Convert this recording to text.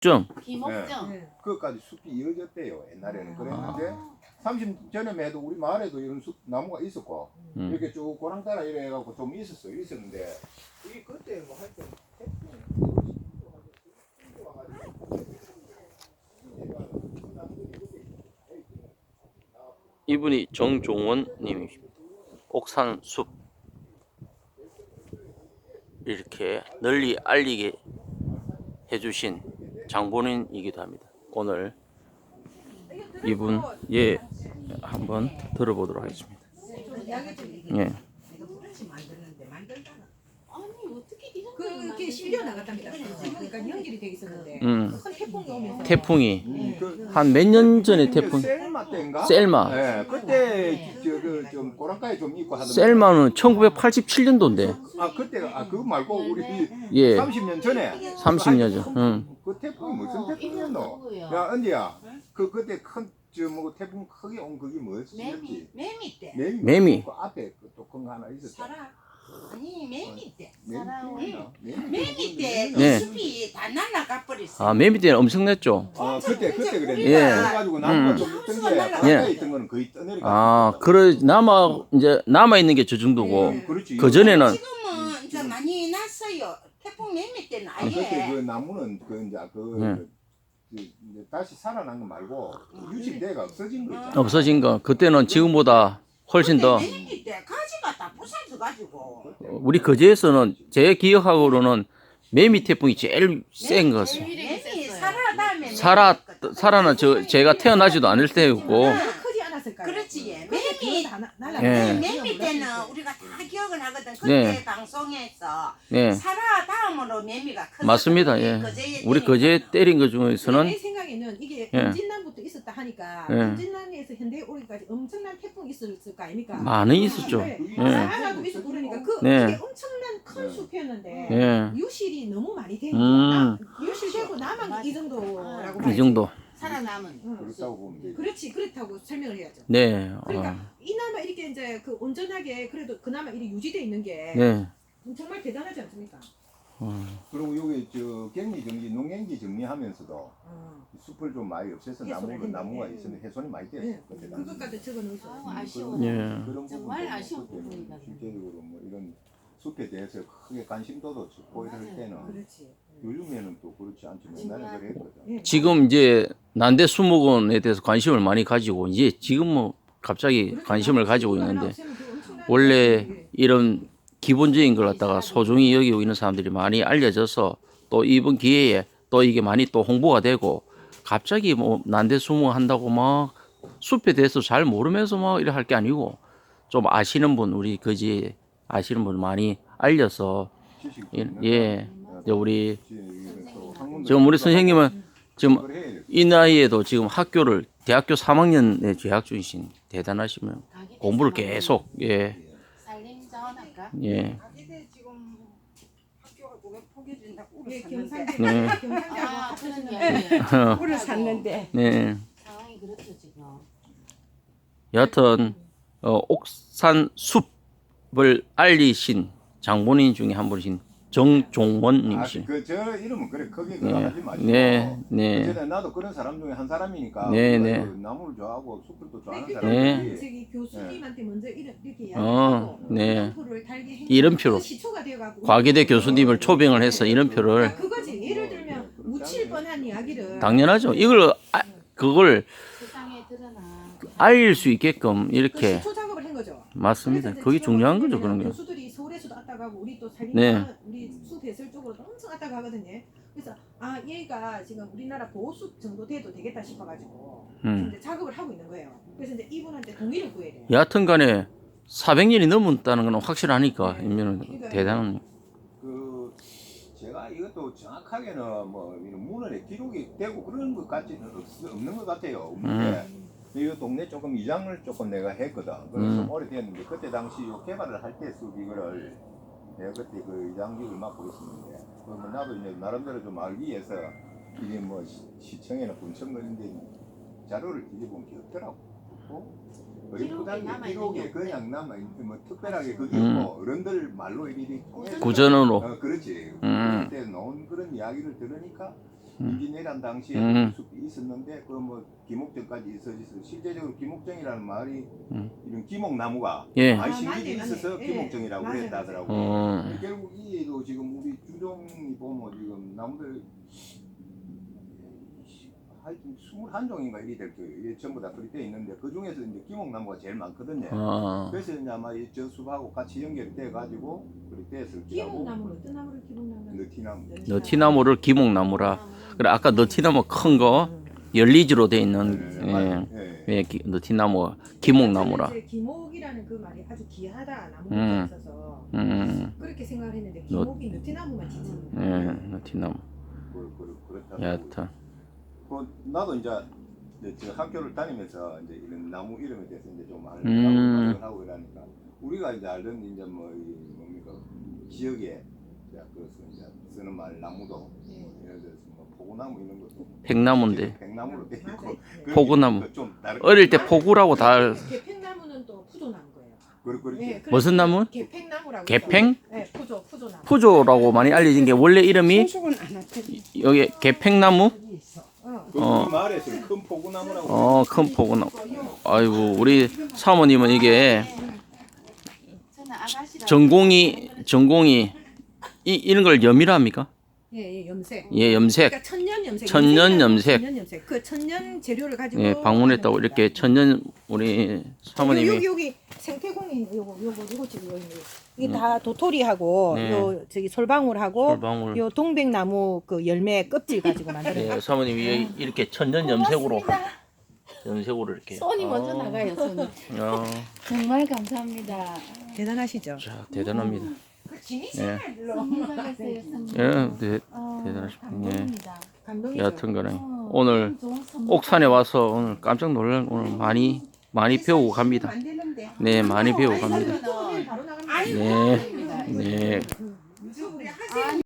좀 김옥정. 네. 그것까지 숲이 이어졌대요. 옛날에는 아. 그랬는데 30 전에 해도 우리 마을에도 이런 숲 나무가 있었고 음. 이렇게 쭉 고랑 따라 이래 해갖고 좀 있었어요. 있었는데 이 그때 뭐 하여튼 이분이 정종원 님이십니다. 옥산 숲 이렇게 널리 알리게 해주신 장본인이기도 합니다. 오늘 이분 예 한번 들어보도록 하겠습니다. 예. 아니 어떻게 이런 그게 실려 나갔답니다. 그러니까 연결이 돼 있었는데 음 큰 태풍이 오면서 태풍이 음, 그한몇 년 전에 태풍 셀마 때인가? 셀마 네, 그때 저그좀 고랑가에 좀 있고 하던데. 셀마는 1987년도인데 아 그때 아 그거 말고 우리 예 30년 전에 30년 전. 음. 그 태풍이 무슨 어, 태풍이었노? 야 언니야 그 그때 큰 저뭐 태풍 크게 온 그게 매미 뭐였지? 매미 때. 매미. 매미. 그 앞에 그또큰 거 하나 있었어. 사라. 아니 매미 때. 매미. 태풍이나? 매미 때 네. 그 숲이 다 날아가 버렸어. 아 매미 때는 엄청났죠. 아 그때 그때 그랬네. 예. 그래가지고 나무가 음. 좀 있던 게 예. 바깥에 있던 거는 거의 떠내려가. 아 그래 남아 이제 남아 있는 게 저 정도고 음, 그렇지. 그 전에는 지금은 이제 많이 났어요. 태풍 매미 때는 아, 그때 아예. 그 나무는 그 이제 그, 네. 그 이제 다시 살아난 거 말고 유지대가 없어진 거 있잖아. 없어진 거 그때는 지금보다 훨씬 더 근데 매미 때 가지가 다 부서져 가지고. 우리 거제에서는 제 기억하고로는 매미 태풍이 제일 센 것을 매미 살아 다음에 살아. 살아는 저 제가 태어나지도 않을 때였고 크지 않았을까요? 그렇지. 예. 매미 매미 다 나- 예. 매미 때는 우리가 다 기억을 하거든. 그때 네. 방송에서 네 살아 다음으로 매미가 컸거든. 맞습니다 예 우리 거제 때린 것 중에서는 내 생각에는 이게 예. 임진난부터 있었다 하니까 예. 임진난에서 현대에 오기까지 엄청난 태풍이 있었을 거 아닙니까? 많이 있었죠 네. 예. 하나도 있었고 그러니까 그 네. 이게 엄청난 큰 네. 숲이었는데 예. 유실이 너무 많이 되니까 음. 나- 유실되고 나만 이 정도라고 이 봐야지. 정도 살아남은. 응. 그렇다고 보면 돼. 그렇지 그렇다고 설명을 해야죠. 네 그러니까 어. 이나마 이렇게 이제 그 온전하게 그래도 그나마 이렇게 유지돼 있는 게 네 정말 대단하지 않습니까? 어. 그리고 여기 저 갱리 정리, 농경지 정리하면서도 어. 숲을 좀 많이 없애서 해소를 나무가 했는데. 나무가 있으면 훼손이 많이 됐어. 네. 그때 당시. 그것까지 적어 놓으셔. 아우, 아쉬워. 예. 그런 정말 부분도 아쉬운 부분이다. 실제적으로 뭐 이런 숲에 대해서 크게 관심도도 맞아요. 때는 그렇지. 요즘에는 또 그렇지 않지만 옛날에 그랬거든. 예. 지금 이제 난대 수목원에 대해서 관심을 많이 가지고 이제 지금 뭐 갑자기 그렇죠. 관심을 가지고 있는데 원래 예. 이런 기본적인 걸 갖다가 소중히 여기고 있는 사람들이 많이 알려져서 또 이번 기회에 또 이게 많이 또 홍보가 되고 갑자기 뭐 난대 수목 한다고 막 숲에 대해서 잘 모르면서 막 이래 할 게 아니고 좀 아시는 분 우리 거지 아시는 분 많이 알려서 예, 예. 우리 지금 우리 선생님은 지금. 이 나이에도 지금 학교를 대학교 3학년에 재학 중이신 대단하시면 공부를 계속 예? 예. 예, 경상대 네. 아. 울어 샀는데 네. 상황이 그렇죠 지금. 여하튼 어, 옥산 숲 을 알리신 장본인 중에 한 분이신 정종원 님이시. 아 그저 이름은 그래 크게 네. 하지 마시고. 네. 네. 어쨌든 나도 그런 사람 중에 한 사람이니까. 네, 네. 그 나무를 좋아하고 숲을 또 좋아하는 네. 사람들이. 저기 교수님한테 먼저 이렇게 이렇게 어, 이야기하고 네. 이름표를 달게 해 이름표로. 그 시초가 되어가고 과기대 교수님을 초빙을 해서 아, 이름표를 그거지 예를 들면 묻힐 뻔한 이야기를 당연하죠. 이걸 아, 그걸 세상에 드러나. 알릴 수 있게끔 그 이렇게 거죠. 맞습니다. 그게 중요한 거죠 그런 게. 교수들이 서울에서도 왔다 가고 우리 또 살림 네. 우리 수 배설 쪽으로도 엄청 왔다 가거든요. 그래서 아 얘가 지금 우리나라 보호숲 정도 돼도 되겠다 싶어가지고 음. 이제 작업을 하고 있는 거예요. 그래서 이제 이분한테 동의를 구해야 돼요. 여하튼간에 400년이 넘었다는 건 확실하니까 이면은 대단한. 그 제가 이것도 정확하게는 뭐 이런 문헌에 기록이 되고 그런 것 같지는 없, 없는 것 같아요. 없는데 이 동네 조금 이장을 조금 내가 했거든. 그래서 음. 좀 오래됐는데 그때 당시 요 개발을 할때숲 이거를 내가 그때 그 이장직을 맡고 있었는데 그러면 나도 이제 나름대로 좀 알기 위해서 이게 뭐 시, 시청에는 군청 걸린데 자료를 뒤져보면 게 없더라고. 어? 기록에 게 그냥 남아 있는 뭐 특별하게 그게 음. 없고 어른들 말로 이리 구전으로. 어, 그렇지. 음. 그때 나온 그런 이야기를 들으니까 이진이란 당시에 음. 있었는데 그뭐 기목정까지 있어서 실제적으로 기목정이라는 말이 음. 이런 기목나무가 예. 많이 아, 신길이 맞네, 있어서. 기목정이라고 예, 그랬다 맞아요, 하더라고요. 어. 결국 이에도 지금 우리 주종이 보면 지금 나무들 하여튼 21종인가 이리 될 거예요. 이게 전부 다 그렇게 돼 있는데 그 중에서 이제 기목나무가 제일 많거든요. 어. 그래서 이제 아마 이 저숲하고 같이 연결돼 가지고 그렇게 했을 거라고. 기목나무는 어떤 나무를 기목나무? 느티나무. 너티나무를 기목나무라. 그래 아까 너티나무 큰 거 열리지로 돼 있는 네, 예. 맞아요. 예. 예, 기- 너티나무 기목나무라. 이제 기목이라는 그 말이 아주 귀하다 나무가 음. 있어서 음. 그렇게 생각을 했는데 너- 기목이 느티나무만 진짜. 예, 너티나무. 그, 그, 그렇다. 여하튼 그 나도 이제 이제 저 학교를 다니면서 이제 이런 나무 이름에 대해서 이제 좀 알고 음. 음. 하고 이러니까 우리가 이제 알던 이제 뭐 이 뭡니까 지역에 이제 그래서 이제 쓰는 말 나무도 예. 예를 들어서 뭐 포구나무 이런 것도 백나무인데 백나무로 돼 있고 포구나무. 좀 다르. 어릴 때 포구라고 다 개팽나무는 또 푸조나무 거예요. 그렇 그렇지. 예, 그래서 무슨 나무? 개팽나무라고. 개팽? 네, 푸조, 푸조나무. 푸조라고 많이 알려진 게 원래 이름이. 여기 개팽나무? 어. 그 어. 큰 포구나무라고. 어, 큰 포구나무. 아이고, 우리 사모님은 이게. 전공이 전공이 이 이런 걸 염이라 합니까? 예, 예, 염색. 예, 염색. 그러니까 천년 염색. 천년 염색. 천년 염색. 그 천년 재료를 가지고. 예, 방문했다고 하는 이렇게. 천년 우리 여기 사모님이 여기 생태공에 있는 요거 요거 요거 지금 여기 이게 다 도토리하고 음. 네. 요 저기 솔방울하고 솔방울 요 동백나무 그 열매 껍질 가지고 만드는 거. 예, 사모님이 이렇게 천년 염색으로 염색으로 이렇게 손이 먼저 어, 나가요, 손이. 어, 정말 감사합니다. 대단하시죠? 자, 대단합니다. 그 예. 예, 네, 어, 대단하십니다. 감동입니다. 감동이죠. 여하튼 간에 어, 오늘 참 좋은 선물. 옥산에 와서 오늘 깜짝 놀란 오늘 많이 많이 배우고 갑니다. 안 되는데. 네, 많이 배우고 갑니다. 바로 나갑니다. 네, 네. 음.